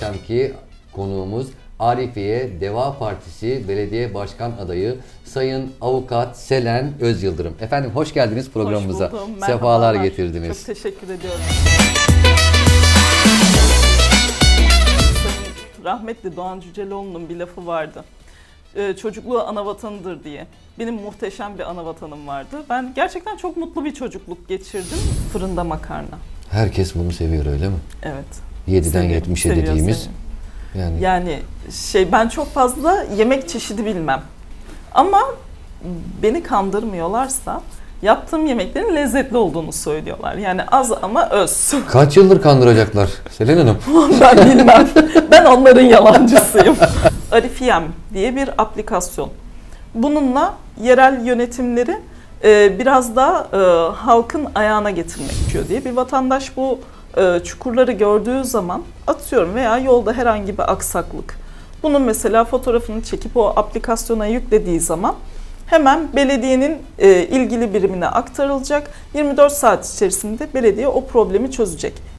akşamki konuğumuz Arifiye Deva Partisi Belediye Başkan Adayı Sayın Avukat Selen Özyıldırım. Efendim hoş geldiniz programımıza. Hoş buldum. Sefalar merhabalar. getirdiniz. Çok teşekkür ediyorum. Sayın rahmetli Doğan Cüceloğlu'nun bir lafı vardı. Ee, çocukluğu ana vatanıdır diye. Benim muhteşem bir ana vatanım vardı. Ben gerçekten çok mutlu bir çocukluk geçirdim. Fırında makarna. Herkes bunu seviyor öyle mi? Evet. 7'den Seviyorum, 70'e seviyorum, dediğimiz seviyorum. yani Yani şey ben çok fazla yemek çeşidi bilmem. Ama beni kandırmıyorlarsa yaptığım yemeklerin lezzetli olduğunu söylüyorlar. Yani az ama öz. kaç yıldır kandıracaklar Selen Hanım? ben bilmem. Ben onların yalancısıyım. Arifiyem diye bir aplikasyon. Bununla yerel yönetimleri e, biraz daha e, halkın ayağına getirmek gerekiyor diye bir vatandaş bu çukurları gördüğü zaman atıyorum veya yolda herhangi bir aksaklık. Bunun mesela fotoğrafını çekip o aplikasyona yüklediği zaman hemen belediyenin e, ilgili birimine aktarılacak. 24 saat içerisinde belediye o problemi çözecek.